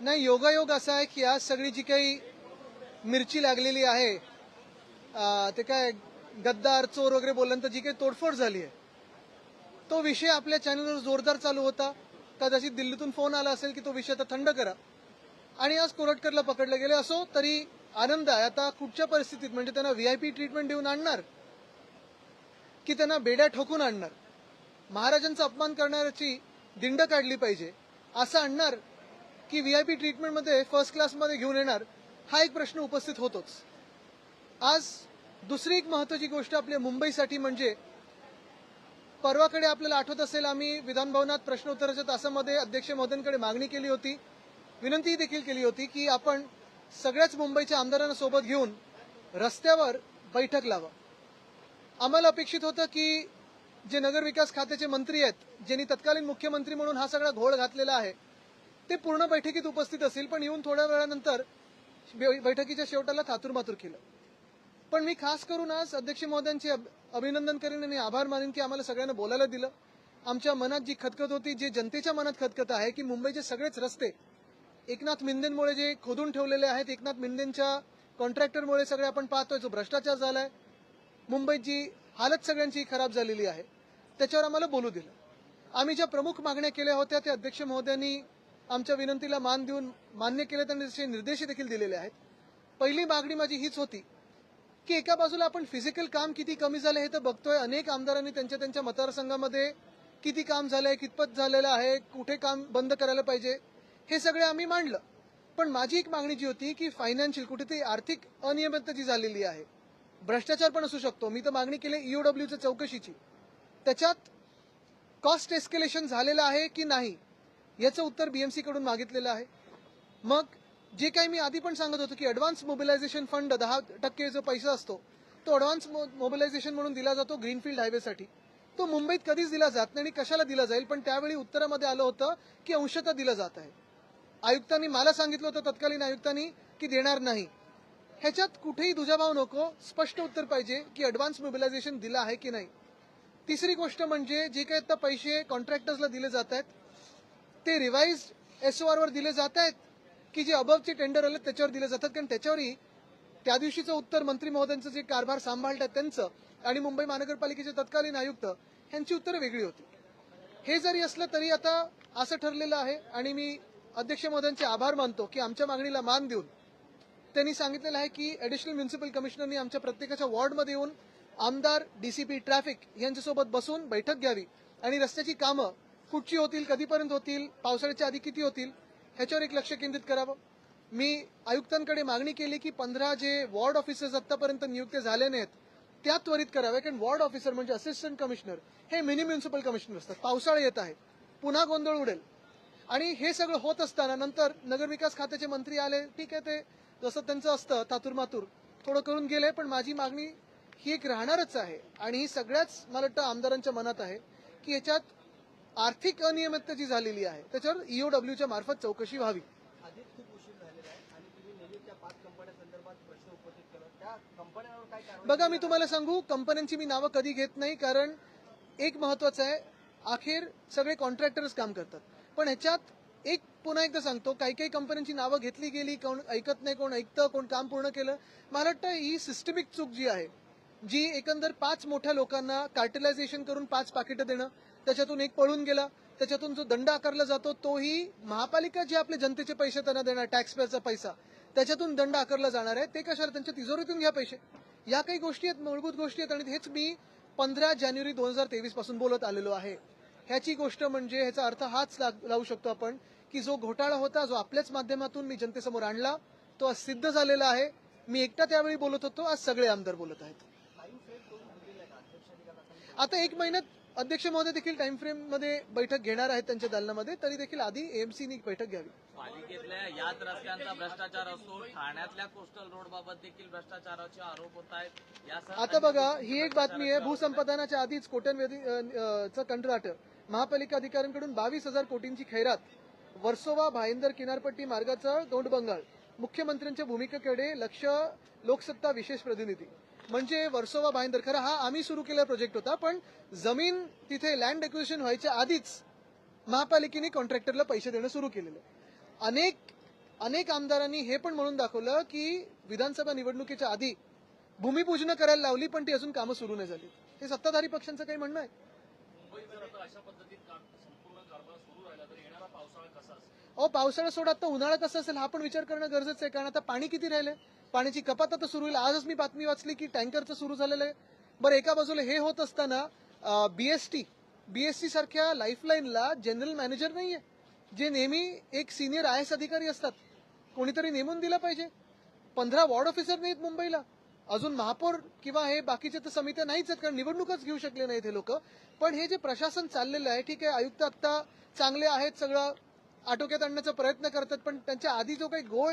नाही योगायोग असा आहे की आज सगळी जी काही मिरची लागलेली आहे ते काय गद्दार चोर वगैरे बोलल्यानंतर जी काही तोडफोड झाली आहे तो विषय आपल्या चॅनलवर जोरदार चालू होता. कदाचित दिल्लीतून फोन आला असेल की तो विषय आता थंड करा. आणि आज कोरटकरला पकडलं गेले. असो तरी आनंद आहे. आता कुठच्या परिस्थितीत? म्हणजे त्यांना व्हीआयपी ट्रीटमेंट देऊन आणणार? की त्यांना बेड्या ठोकून आणणार? महाराजांचा अपमान करणाऱ्याची दिंड काढली पाहिजे. असं आणणार? की व्ही आय पी ट्रीटमेंटमध्ये फर्स्ट क्लासमध्ये घेऊन येणार हा एक प्रश्न उपस्थित होतोच. आज दुसरी एक महत्वाची गोष्ट आपल्या मुंबईसाठी म्हणजे परवाकडे आपल्याला आठवत असेल आम्ही विधानभवनात प्रश्नोत्तराच्या तासामध्ये अध्यक्ष महोदयांकडे मागणी केली होती विनंती देखील केली होती की आपण सगळ्याच मुंबईच्या आमदारांना सोबत घेऊन रस्त्यावर बैठक लावा आम्हाला अपेक्षित होतं की जे नगरविकास खात्याचे मंत्री आहेत ज्यांनी तत्कालीन मुख्यमंत्री म्हणून हा सगळा घोळ घातलेला आहे ते पूर्ण बैठकीत उपस्थित असतील पण येऊन थोड्या वेळानंतर बै- बैठकीच्या शेवटाला थातूरमातूर केलं. पण मी खास करून आज अध्यक्ष महोदयांचे अभ- अभिनंदन करेन आणि आभार मानेन की आम्हाला सगळ्यांना बोलायला दिलं. आमच्या मनात जी खतखत होती जे जनतेच्या मनात खतखत आहे की मुंबईचे सगळेच रस्ते एकनाथ मिंदेंमुळे जे खोदून ठेवलेले आहेत एकनाथ मिंदेंच्या कॉन्ट्रॅक्टरमुळे सगळे आपण पाहतोय जो भ्रष्टाचार झालाय. मुंबईत जी हालत सगळ्यांची खराब झालेली आहे त्याच्यावर आम्हाला बोलू दिलं. आम्ही ज्या प्रमुख मागण्या केल्या होत्या त्या अध्यक्ष महोदयांनी आमच्या विनंतीला मान देऊन मान्य केले त्यांनी निर्देश देखील दिलेले आहेत. पहिली मागणी माझी हीच होती की एका बाजूला आपण फिजिकल काम किती कमी झालं हे तर बघतोय. अनेक आमदारांनी त्यांच्या त्यांच्या मतदारसंघामध्ये किती काम झालंय कितपत झालेलं आहे कुठे काम बंद करायला पाहिजे हे सगळे आम्ही मांडलं. पण माझी एक मागणी जी होती की फायनान्शियल कुठेतरी आर्थिक अनियमितता जी झालेली आहे. भ्रष्टाचार पण असू शकतो. मी तर मागणी केली ईओडब्ल्यूच्या चौकशीची. त्याच्यात कॉस्ट एस्केलेशन झालेलं आहे की नाही? याचं उत्तर बीएमसी कडून मागितलेलं आहे. मग जे काही मी आधी पण सांगत होतो की ॲडव्हान्स मोबिलायझेशन फंड दहा टक्के जो पैसा असतो तो ॲडव्हान्स मोबिलायझेशन म्हणून दिला जातो ग्रीनफील्ड हायवेसाठी तो मुंबईत कधीच दिला जात नाही आणि कशाला दिला जाईल पण त्यावेळी उत्तरामध्ये आलं होतं की अंशतः दिलं जात आहे. आयुक्तांनी मला सांगितलं होतं तत्कालीन आयुक्तांनी की देणार नाही. ह्याच्यात कुठेही दुजाभाव नको स्पष्ट उत्तर पाहिजे की ॲडव्हान्स मोबिलायझेशन दिलं आहे की नाही. तिसरी गोष्ट म्हणजे जे काही आता पैसे कॉन्ट्रॅक्टर्सला दिले जात आहेत ते रिवाईज एस ओ वर दिले जात आहेत की जे अबवचे टेंडर आले त्याच्यावर दिले जातात. कारण त्याच्यावरही त्या दिवशीचं उत्तर मंत्री महोदयांचं जे कारभार सांभाळतात त्यांचं आणि मुंबई महानगरपालिकेचे तत्कालीन आयुक्त यांची उत्तरं वेगळी होती. हे जरी असलं तरी आता असं ठरलेलं आहे आणि मी अध्यक्ष महोदयांचे आभार मानतो की आमच्या मागणीला मान देऊन त्यांनी सांगितलेलं आहे की ॲडिशनल म्युन्सिपल कमिशनरनी आमच्या प्रत्येकाच्या वॉर्डमध्ये येऊन आमदार डीसीपी ट्रॅफिक यांच्यासोबत बसून बैठक घ्यावी आणि रस्त्याची कामं कुठची होतील कधीपर्यंत होतील पावसाळ्याच्या आधी किती होतील ह्याच्यावर एक लक्ष केंद्रित करावं. मी आयुक्तांकडे मागणी केली की पंधरा जे वॉर्ड ऑफिसर्स आतापर्यंत नियुक्ती झाले नाहीत त्या त्वरित कराव्या कारण वॉर्ड ऑफिसर म्हणजे असिस्टंट कमिशनर हे मिनी म्युन्सिपल कमिशनर असतात. पावसाळा येत आहे पुन्हा गोंधळ उडेल. आणि हे सगळं होत असताना नंतर नगरविकास खात्याचे मंत्री आले ठीक आहे ते जसं त्यांचं असतं तातूर मातूर थोडं करून गेले पण माझी मागणी ही एक राहणारच आहे. आणि ही सगळ्याच मला वाटतं आमदारांच्या मनात आहे की याच्यात आर्थिक अनियमितता जी झालेली आहे. त्याच्यावर E ईओडब्ल्यूच्या मार्फत चौकशी व्हावी. बघा मी तुम्हाला सांगू कंपन्यांची मी नावं कधी घेत नाही कारण एक महत्वाचं आहे अखेर सगळे कॉन्ट्रॅक्टरच काम करतात. पण ह्याच्यात एक पुन्हा एकदा सांगतो काही काही कंपन्यांची नावं घेतली गेली कोण ऐकत नाही कोण ऐकतं कोण काम पूर्ण केलं. मला वाटतं ही सिस्टमिक चूक जी आहे जी एकंदर पाच मोठ्या लोकांना कार्टिलायझेशन करून पाच पाकिटं देणं त्याच्यातून एक पळून गेला. त्याच्यातून जो दंड आकारला जातो तोही महापालिका जे आपले जनतेचे पैसे त्यांना देणार टॅक्स पेअरचा पैसा त्याच्यातून दंड आकारला जाणार आहे. ते कशाला? त्यांच्या तिजोरीतून घ्या पैसे. या काही गोष्टी आहेत मूलभूत गोष्टी आहेत आणि हेच मी पंधरा जानेवारी दोन हजार तेवीसपासून बोलत आलेलो आहे. ह्याची गोष्ट म्हणजे ह्याचा अर्थ हाच लाग- लावू शकतो आपण की जो घोटाळा होता जो आपल्याच माध्यमातून मी जनतेसमोर आणला तो आज सिद्ध झालेला आहे. मी एकटा त्यावेळी बोलत होतो आज सगळे आमदार बोलत आहेत. आता एक महिन्यात अध्यक्ष महोदय देखील टाइम फ्रेममध्ये बैठक घेणार आहेत त्यांच्या दालनामध्ये तरी देखील आधी एएमसीनी बैठक घ्यावी. पालिकेतल्या याच रस्त्यांचा भ्रष्टाचार असो ठाण्यातल्या कोस्टल रोड बाबत देखील भ्रष्टाचाराचे आरोप होत आहेत. आता बघा ही एक बातमी आहे भूसंपादनाच्या आधीच कोट्यांवधी कंत्राट. महापालिका अधिकाऱ्यांकडून बावीस हजार कोटींची खैरात. वर्सोवा भाईंदर किनारपट्टी मार्गाचा गौंडबंगाल मुख्यमंत्र्यांच्या भूमिकेकडे लक्ष लोकसत्ता विशेष प्रतिनिधी. म्हणजे वर्सोवा बाईंदर खरं हा आम्ही सुरू केलेला प्रोजेक्ट होता पण जमीन तिथे लँड एक्विशन व्हायच्या आधीच महापालिकेने कॉन्ट्रॅक्टरला पैसे देणं सुरू केलेलं. अनेक अनेक आमदारांनी हे पण म्हणून दाखवलं की विधानसभा निवडणुकीच्या आधी भूमिपूजन करायला लावली पण ती अजून कामं सुरू नाही झाली. हे सत्ताधारी पक्षांचं काही म्हणणं आहे? अहो पावसाळा सोडा आता उन्हाळा कसा असेल हा पण विचार करणं गरजेचं आहे कारण आता पाणी किती राहिलंय? पाण्याची कपात आता सुरू होईल. आजच मी बातमी वाचली की टँकरचं सुरू झालेलं आहे. बरं एका बाजूला हे होत असताना बीएसटी बीएसटी सारख्या लाईफलाईनला जनरल मॅनेजर नाहीये. जे नेहमी एक सिनियर आय एस अधिकारी असतात. कोणीतरी नेमून दिला पाहिजे. पंधरा वॉर्ड ऑफिसर नाहीत मुंबईला. अजून महापौर किंवा हे बाकीचे तर समित्या नाहीच आहेत कारण निवडणूकच घेऊ शकले नाहीत हे लोक. पण हे जे प्रशासन चाललेलं आहे ठीक आहे आयुक्त आत्ता चांगले आहेत सगळं आटोक्यात आणण्याचा प्रयत्न करतात पण त्यांच्या आधी जो काही गोळ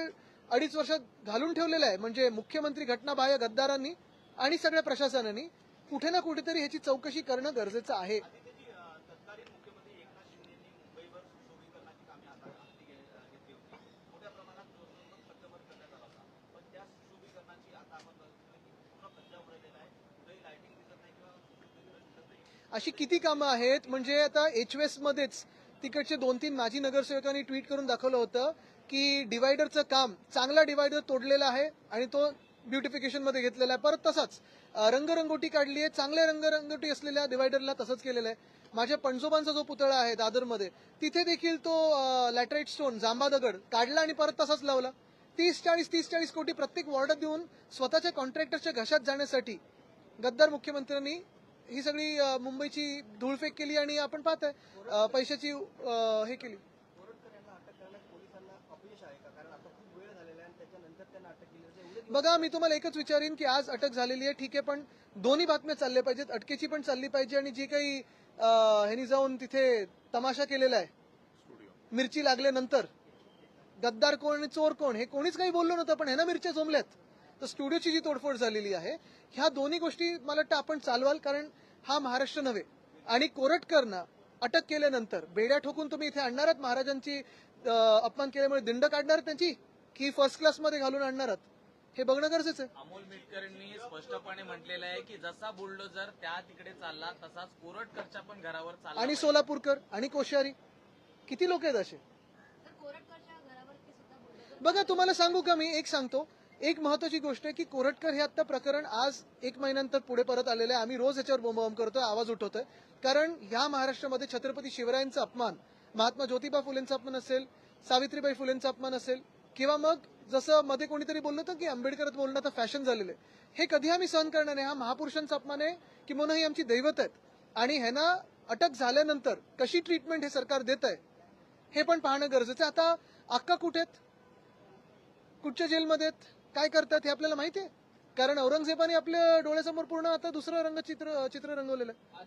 अडीच वर्षात घालून ठेवलेला आहे म्हणजे मुख्यमंत्री घटनाबाह्य गद्दारांनी आणि सगळ्या प्रशासनाने कुठे ना कुठेतरी ह्याची चौकशी करणं गरजेचं आहे तत्कालीन मुख्यमंत्री एकनाथ शिंदेनी मुंबईवर सुशोभीकरणाची कामे आता हाती घे- घेतली होती मोठ्या प्रमाणात खर्चभर करण्यात आला होता पण त्या सुशोभीकरणाची आता आपण बघितलं की पूर्ण पंजाब उडलेला आहे कुठेही लाइटिंग दिसत नाही किंवा सुशोभीकरण दिसत नाही अशी किती कामं आहेत? म्हणजे आता एच मध्येच तिकडचे दोन तीन माजी नगरसेवकांनी ट्विट करून दाखवलं होतं की डिवायडरचं काम चांगला डिवायडर तोडलेला आहे आणि तो ब्युटिफिकेशनमध्ये घेतलेला आहे. परत तसाच रंगरंगोटी काढली आहे चांगल्या रंगरंगोटी असलेल्या डिवायडरला तसंच केलेलं आहे. माझ्या पणजोबांचा जो पुतळा आहे दादरमध्ये तिथे देखील तो लॅटराईट स्टोन जांबा दगड काढला आणि परत तसाच लावला. तीस चाळीस तीस चाळीस कोटी प्रत्येक वॉर्डात देऊन स्वतःच्या कॉन्ट्रॅक्टरच्या घशात जाण्यासाठी गद्दार मुख्यमंत्र्यांनी ही सगळी मुंबईची धूळफेक केली आणि आपण पाहताय आहे पैशाची हे केली. बघा मी तुम्हाला एकच विचारीन की आज अटक झालेली आहे ठीक आहे पण दोन्ही बातम्या चालल्या पाहिजेत अटकेची पण चालली पाहिजे आणि जी काही ह्यानी ह्यांनी जाऊन तिथे तमाशा केलेला आहे मिरची लागल्यानंतर गद्दार कोण आणि चोर कोण हे कोणीच काही बोललो नव्हतं पण ह्यांना मिरच्या जमल्यात तर स्टुडिओची जी तोडफोड झालेली आहे ह्या दोन्ही गोष्टी मला वाटतं आपण चालवाल कारण हा महाराष्ट्र नव्हे. आणि कोरटकरना अटक केल्यानंतर बेड्या ठोकून तुम्ही इथे आणणार आहात महाराजांची अपमान केल्यामुळे दिंड काढणार त्यांची? की फर्स्ट क्लासमध्ये घालून आणणार आहात? हे बघणं गरजेचं आहे. अमोल मिटकरांनी स्पष्टपणे म्हटलेलं आहे की जसा बुलडोजर त्या तिकडे चालला तसाच कोरटकरच्या पण घरावर चालला आणि सोलापूरकर आणि कोश्यारी. किती लोक आहेत असे? बघा तुम्हाला सांगू का मी? एक सांगतो. एक महत्वाची गोष्ट आहे की कोरटकर हे आता प्रकरण आज एक महिन्यानंतर पुढे परत आलेलं आहे. आम्ही रोज याच्यावर बोंबाबोंब करतोय आवाज उठवतोय. कारण ह्या महाराष्ट्रामध्ये छत्रपती शिवरायांचा अपमान महात्मा ज्योतिबा फुलेंचा अपमान असेल सावित्रीबाई फुलेंचा अपमान असेल किंवा मग जसं मध्ये कोणीतरी बोललं होतं की आंबेडकर बोलणं आता फॅशन झालेलं आहे. हे कधी आम्ही सहन करणार नाही. हा महापुरुषांचा अपमान आहे किंवा ही आमची दैवत आहेत. आणि ह्यांना अटक झाल्यानंतर कशी ट्रीटमेंट हे सरकार देत आहे हे पण पाहणं गरजेचं आहे. आता अक्का कुठे आहेत? कुठच्या जेलमध्ये आहेत? काय करतात हे आपल्याला माहिती आहे? कारण औरंगजेबाने आपल्या डोळ्यासमोर पूर्ण आता दुसरं रंगचित्र चित्र रंगवलेलं आहे.